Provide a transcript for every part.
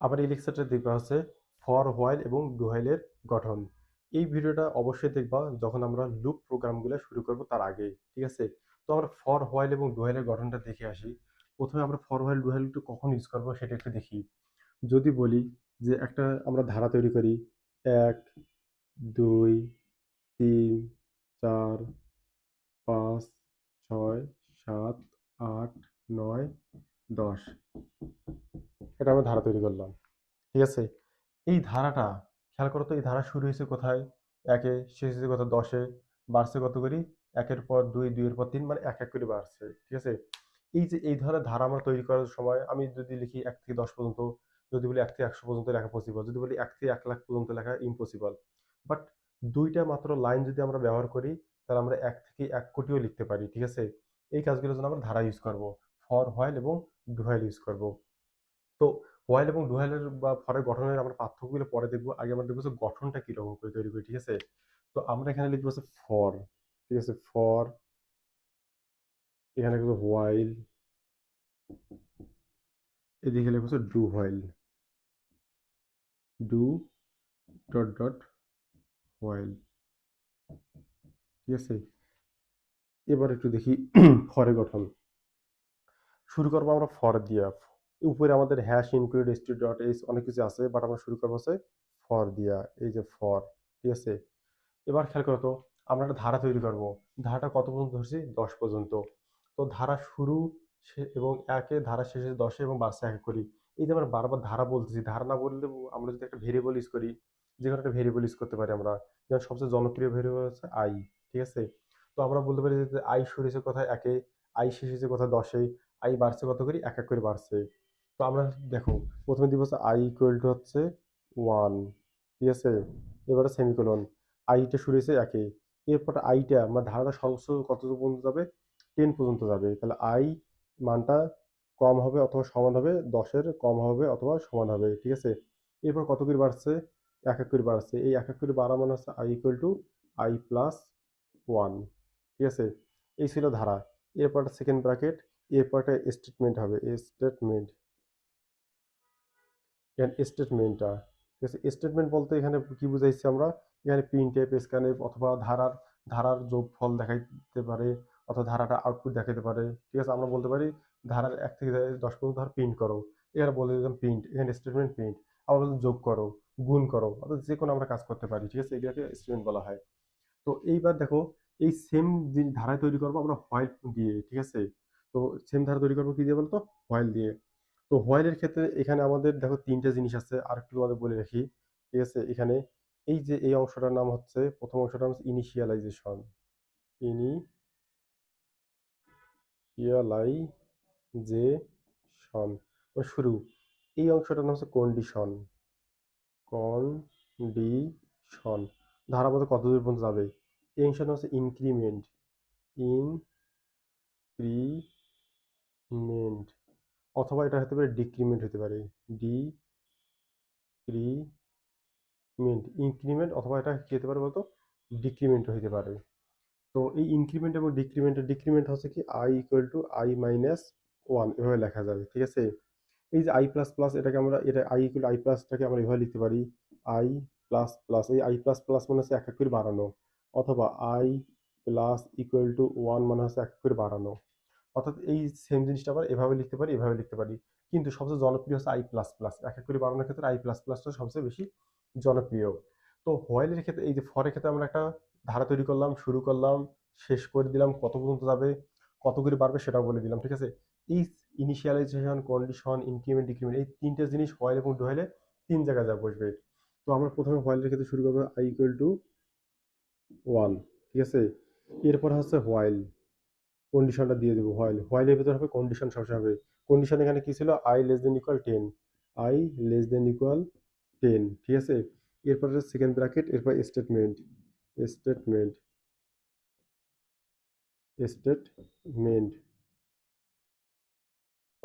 আবার এই দেখবা হচ্ছে ফর হোয়াইল এবং ডু হোয়াইলের গঠন। এই ভিডিওটা অবশ্যই দেখবা যখন আমরা লুপ প্রোগ্রামগুলো শুরু করব তার আগে, ঠিক আছে? তো আমরা ফর হোয়াইল এবং ডু হোয়াইলের গঠনটা দেখে আসি। প্রথমে আমরা ফর হোয়াইল ডু হোয়াইল একটু কখন ইউজ করব সেটা একটু দেখি। যদি বলি যে একটা আমরা ধারা তৈরি করি, এক, দুই, তিন, চার, পাঁচ, ছয়, সাত, আট, নয়, দশ। এটা আমরা ধারা তৈরি করলাম। ঠিক আছে? এই ধারাটা, খেয়াল করো তো, এই ধারা শুরু হয়েছে কোথায়? একে, শেষ হয়েছে কোথায়? দশে, বাড়ছে কত করি? একের পর দুই, দুইয়ের পর তিন মানে এক এক করে বাড়ছে। ঠিক আছে? এই যে, এই ধরনের ধারা আমরা তৈরি করার সময়, আমি যদি লিখি এক থেকে দশ পর্যন্ত, যদি বলি এক থেকে একশো পর্যন্ত লেখা পসিবল যদি বলি এক থেকে এক লাখ পর্যন্ত লেখা ইম্পসিবল বাট দুইটা মাত্র লাইন যদি আমরা ব্যবহার করি, তাহলে আমরা এক থেকে এক কোটিও লিখতে পারি। ঠিক আছে? এই কাজগুলোর জন্য আমরা ধারা ইউজ করব। ফর হোয়াইল এবং ডু হোয়াইল ইউজ করব। তো হোয়াইল এবং ডু হোয়াইলের বা ফরের গঠনের আমরা পার্থক্যগুলো পরে দেখব। আগে আমরা দেখব গঠনটা কীরকম করে তৈরি করি, ঠিক আছে? তো আমরা এখানে লিখব হচ্ছে ফর, ঠিক আছে? ফর, এখানে লিখব হোয়াইল, এদিকে লিখব হচ্ছে do while. Do dot dot while, ঠিক আছে? এবার একটু দেখি ফরে গঠন। শুরু করব আমরা ফর দিয়া উপরে আমাদের hash include s dot h অনেক কিছু আছে বাট আমরা শুরু করব হচ্ছে ফর দিয়া, এই যে ফর ঠিক আছে? এবার খেয়াল করো তো, আমরা একটা ধারা তৈরি করব। ধারাটা কত পর্যন্ত ধরছি? দশ পর্যন্ত। তো ধারা শুরু এবং একে ধারা শেষে দশে এবং বার্ষে একে করি। এই যে আমরা বারবার ধারা বলতেছি, ধারা না বললে আমরা যদি একটা ভেরিয়েবল ইউজ করি, যে কোনো একটা ভেরিয়েবল ইউজ করতে পারি আমরা। যেমন সবচেয়ে জনপ্রিয় ভেরিয়েবল হচ্ছে আই ঠিক আছে? তো আমরা বলতে পারি যে আই শুরু হয়েছে কোথায়? একে আই শেষ হয়েছে কোথায়? দশে আই বাড়ছে কত করি? এক এক করে বাড়ছে তো আমরা দেখো, প্রথমে দিব হচ্ছে আই ইকুয়াল টু হচ্ছে ওয়ান ঠিক আছে? এবারে সেমিকোলন আইটা শুরু হয়েছে একে। এরপর আইটা মানে ধারাটা সর্বোচ্চ কত পর্যন্ত যাবে? টেন পর্যন্ত যাবে। তাহলে আই মানটা কম হবে অথবা সমান হবে, দশের কম হবে অথবা সমান হবে, ঠিক আছে? এরপর কত করে বাড়ছে? এক এক করে বাড়ছে। এই এক এক করে বাড়া মানে হচ্ছে i equal to i plus one ঠিক আছে? এই ছিল ধারা। এরপর সেকেন্ড ব্র্যাকেট এরপর স্টেটমেন্ট হবে স্টেটমেন্ট এখানে স্টেটমেন্টটা ঠিক আছে? স্টেটমেন্ট বলতে এখানে কি বুঝাইছি আমরা? এখানে প্রিন্ট টাইপ স্ক্যানএফ অথবা ধারার ধারার যোগ যোগফল দেখাইতে পারে অথবা ধারাটা আউটপুট দেখাইতে পারে। ঠিক আছে? আমরা বলতে পারি ধারার এক থেকে দশ পর্যন্ত ধারা প্রিন্ট করো। এখানে বলে দিলাম প্রিন্ট এখানে স্টেটমেন্ট প্রিন্ট আবার যোগ করো, গুণ করো, অর্থাৎ যে কোনো আমরা কাজ করতে পারি। ঠিক আছে? এগুলোকে স্টেটমেন্ট বলা হয়। তো এইবার দেখো, এই সেম ধারায় তৈরি করব আমরা হোয়াইল দিয়ে। ঠিক আছে? তো সেম ধারা তৈরি করব কি দিয়ে বলতো? হোয়াইল দিয়ে। তো হোয়াইলের ক্ষেত্রে এখানে আমাদের দেখো তিনটা জিনিস আছে, আর একটু তোমাদের বলে রাখি। ঠিক আছে? এখানে এই যে, এই অংশটার নাম হচ্ছে, প্রথম অংশটার নাম হচ্ছে ইনিশিয়ালাইজেশন। ইনিশিয়ালাইজেশন। শুরু। এই অংশটার নাম হচ্ছে কন্ডিশন। কন্ডিশন। ধারা মধ্যে কত দূর পর্যন্ত যাবে? এই অংশটা হচ্ছে ইনক্রিমেন্ট। ইনক্রিমেন্ট। অথবা এটা হতে পারে ডিক্রিমেন্ট হতে পারে। ডিক্রিমেন্ট ইনক্রিমেন্ট অথবা এটা কি হতে পারে বলতো? ডিক্রিমেন্ট হতে পারে। তো এই ইনক্রিমেন্ট এবং ডিক্রিমেন্টের ডিক্রিমেন্ট হচ্ছে কি i equal to i minus one এভাবে লেখা যাবে, ঠিক আছে? এই যে আই প্লাস প্লাস এটাকে আমরা, এটা আই ইকুয়াল আই প্লাসটাকে আমরা এভাবে লিখতে পারি। আই প্লাস প্লাস এই আই প্লাস প্লাস মানে হচ্ছে এক এক করে বাড়ানো। অথবা i plus equal to one মানে হচ্ছে এক এক করে বাড়ানো। অর্থাৎ এই সেম জিনিসটা আবার এভাবে লিখতে পারি, এভাবে লিখতে পারি। কিন্তু সবচেয়ে জনপ্রিয় হচ্ছে আই প্লাস প্লাস এক এক করে বাড়ানোর ক্ষেত্রে আই প্লাস প্লাসটা সবচেয়ে বেশি জনপ্রিয়। তো হোয়াইলের ক্ষেত্রে, এই যে ফরের ক্ষেত্রে আমরা একটা ধারা তৈরি করলাম, শুরু করলাম, শেষ করে দিলাম, কত পর্যন্ত যাবে, কত করে বাড়বে সেটাও বলে দিলাম, ঠিক আছে? এই ইনিশিয়ালাইজেশন কন্ডিশন ইনক্রিমেন্ট ডিক্রিমেন্ট এই তিনটে জিনিস হোয়াইল এবং ডুহাইলে তিন জায়গায় যা বসবে। তো আমরা প্রথমে হোয়াইলের ক্ষেত্রে শুরু করব আই ইকুয়াল টু ওয়ান ঠিক আছে? এরপর হচ্ছে হোয়াইল কন্ডিশনটা দিয়ে দেবো হোয়াইল হোয়াইলের ভিতরে হবে কন্ডিশন সবসময় হবে। কন্ডিশন এখানে কী ছিল? I less than equal ten i less than equal ten ঠিক আছে? এরপর সেকেন্ড ব্র্যাকেট এরপর স্টেটমেন্ট স্টেটমেন্ট স্টেটমেন্ট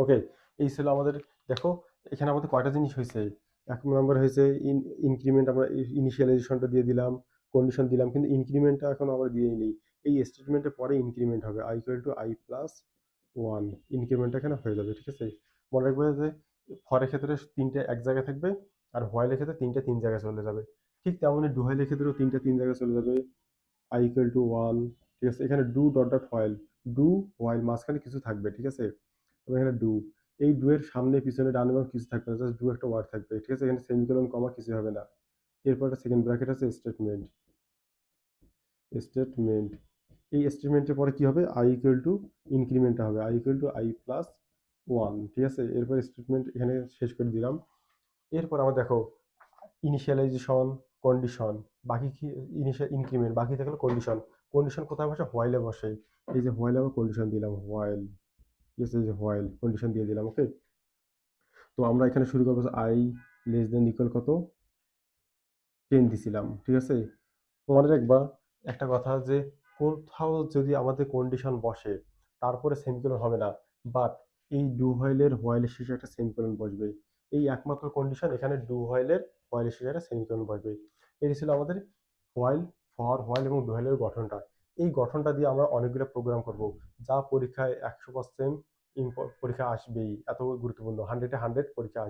ওকে এই ছিল আমাদের, দেখো, এখানে আমাদের কয়টা জিনিস হয়েছে? এক নম্বর হয়েছে ইন ইনক্রিমেন্ট আমরা ইনিশিয়ালাইজেশনটা দিয়ে দিলাম কন্ডিশন দিলাম, কিন্তু ইনক্রিমেন্টটা এখন আমরা দিয়েই নেই এই স্টেটমেন্টের পরে ইনক্রিমেন্ট হবে i equal to i plus one increment এখানে হয়ে যাবে, ঠিক আছে? মনে রাখবে যে ফরের ক্ষেত্রে তিনটে এক জায়গায় থাকবে আর হোয়াইলের ক্ষেত্রে তিনটে তিন জায়গায় চলে যাবে। ঠিক তেমনই ডু হোয়াইলের ক্ষেত্রেও তিনটে তিন জায়গায় চলে যাবে। আই ইকুয়াল টু ওয়ান ঠিক আছে? এখানে do dot dot while do while মাঝখানে কিছু থাকবে, ঠিক আছে? তবে এখানে ডু এই ডু এর সামনে, পিছনে, ডান এবং কিছু থাকবে না জাস্ট ডু একটা ওয়ার্ড থাকবে, ঠিক আছে? এখানে সেমিকোলন কমা কিছু হবে না। এরপর একটা সেকেন্ড ব্র্যাকেট আছে স্টেটমেন্ট স্টেটমেন্ট এই স্টেটমেন্টের পরে কি হবে? আই ইকুয়াল টু ইনক্রিমেন্টটা হবে। I equal to i plus one ঠিক আছে? এরপর স্টেটমেন্ট এখানে শেষ করে দিলাম। এরপর আমরা দেখো ইনিশিয়ালাইজেশন কন্ডিশন বাকি কি ইনিশিয়াল ইনক্রিমেন্ট বাকি থাকলে কন্ডিশন কন্ডিশন কোথায় বসে? হোয়াইলে বসে। এই যে হোয়াইলে আমরা কন্ডিশন দিলাম হোয়াইল ঠিক আছে? এই যে হোয়াইল কন্ডিশন দিয়ে দিলাম ওকে তো আমরা এখানে শুরু করব আই লেস দেন ইকুয়াল কত? টেন দিছিলাম, ঠিক আছে? মনে রাখবা একটা কথা যে কোথাও যদি আমাদের কন্ডিশন বসে, তারপরে সেমিকোলন হবে না। বাট এই ডু হোয়াইলের হোয়াইলের শেষে একটা সেমিকোলন বসবে। এই একমাত্র কন্ডিশন এখানে ডু হোয়াইলের হোয়াইলের শেষে একটা সেমিকোলন বসবে। এটি ছিল আমাদের হোয়াইল ফর হোয়াইল এবং ডু হোয়াইলের গঠনটা। এই গঠনটা দিয়ে আমরা অনেকগুলো প্রোগ্রাম করব, যা পরীক্ষায় একশো পার্সেন্ট পরীক্ষা আসবেই। এত গুরুত্বপূর্ণ। হান্ড্রেডে হান্ড্রেড পরীক্ষা আসবে।